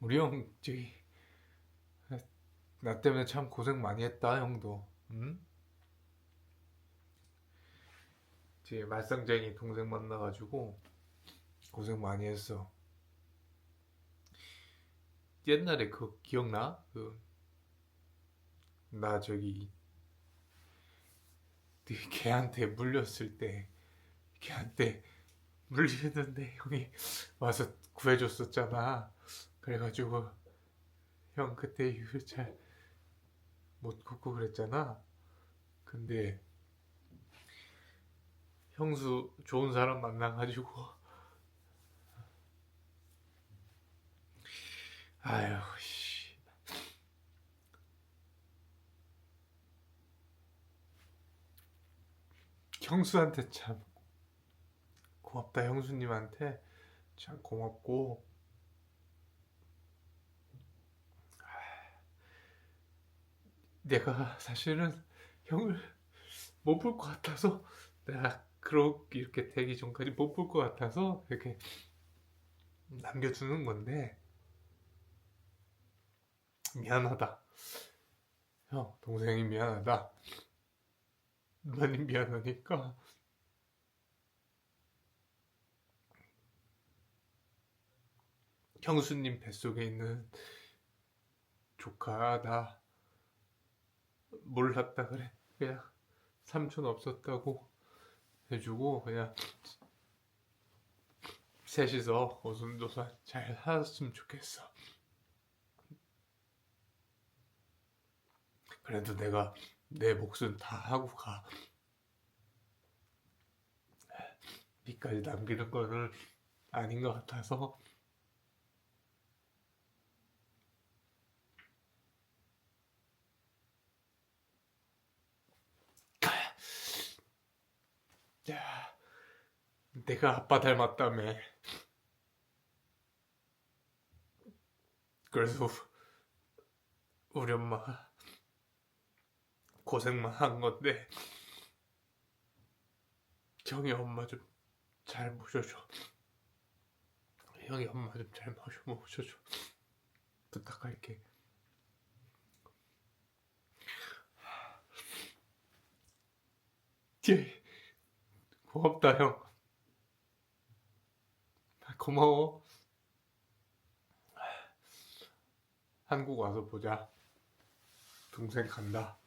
우리 형 저기 나 때문에 참 고생 많이 했다 형도 응? 제 말썽쟁이 동생 만나가지고 고생 많이 했어 옛날에 그 기억나? 그 나 저기 그 걔한테 물렸을 때 걔한테 물리는데 형이 와서 구해줬었잖아 그래가지고 형 그때 이후 잘못 걷고 그랬잖아. 근데 형수 좋은 사람 만나가지고 아유 씨. 형수한테 참 고맙다 형수님한테 참 고맙고 내가 사실은 형을 못 볼 것 같아서 내가 그렇게 이렇게 되기 전까지 못 볼 것 같아서 이렇게 남겨두는 건데 미안하다. 형 동생이 미안하다. 많이 미안하니까. 형수님 뱃속에 있는 조카 나 몰랐다 그래? 그냥 삼촌 없었다고 해주고 그냥 셋이서 오순도순 잘 살았으면 좋겠어. 그래도 내가 내 몫은 다 하고 가. 니까지 남기는 거는 아닌 것 같아서 내가 아빠 닮았다며. 그래서 우리 엄마가 고생만 한 건데 형이 엄마 좀 잘 모셔줘. 형이 엄마 좀 잘 모셔 모셔줘. 부탁할게. 예. 고맙다 형. 아, 고마워. 한국 와서 보자. 동생 간다.